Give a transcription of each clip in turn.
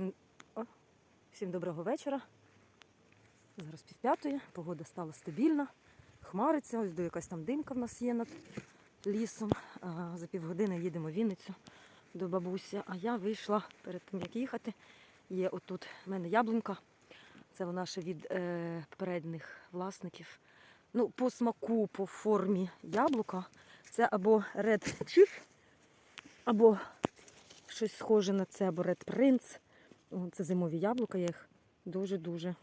Всім, о, всім доброго вечора. Зараз півп'ятої, погода стала стабільна, хмариться, ось до якась там димка в нас є над лісом. А, за півгодини їдемо в Вінницю до бабусі. А я вийшла перед тим, як їхати. Є отут в мене яблунька. Це вона ще від е, попередніх власників. Ну, по смаку, по формі яблука. Це або Red Chief, або щось схоже на це, або Red Prince. Це зимові яблука, я їх дуже-дуже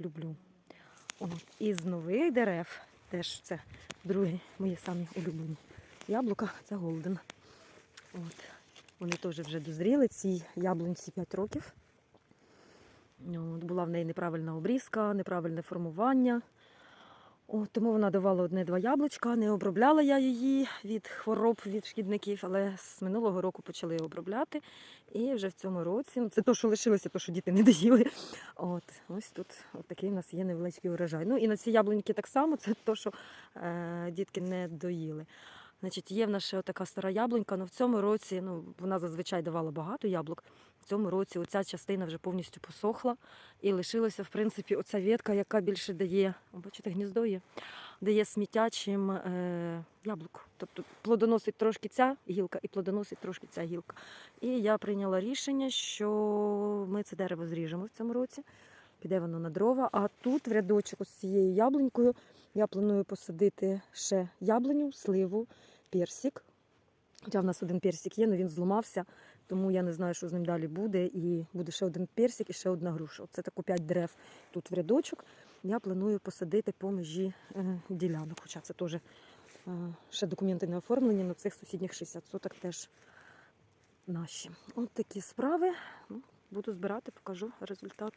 люблю. От. Із нових дерев, теж це другі мої самі улюблені яблука, це Голден. От. Вони теж вже дозріли, цій яблунці 5 років. От. Була в неї неправильна обрізка, неправильне формування. О, тому вона давала одне-два яблучка, не обробляла я її від хвороб, від шкідників, але з минулого року почали обробляти. І вже в цьому році, ну це то, що лишилося, то, що діти не доїли. От, ось тут от такий у нас є невеличкий урожай. Ну і на ці яблуньки так само, це то, що е, дітки не доїли. Значить, є в нас ще така стара яблунька, але в цьому році ну, вона зазвичай давала багато яблук. В цьому році оця частина вже повністю посохла і лишилася, в принципі, оця ветка, яка більше дає, бачите, гніздо є, дає сміття, чим е, яблук. Тобто плодоносить трошки ця гілка і плодоносить трошки ця гілка. І я прийняла рішення, що ми це дерево зріжемо в цьому році. Піде воно на дрова. А тут в рядочок з цією яблунькою я планую посадити ще яблуню, сливу, персик. Хоча в нас один персик є, але він зламався, тому я не знаю, що з ним далі буде. І буде ще один персик і ще одна груша. Це тако 5 дерев тут в рядочок. Я планую посадити по межі е, ділянок. Хоча це теж е, ще документи не оформлені, але цих сусідніх 60 соток теж наші. От такі справи. Ну, Буду збирати, покажу результат.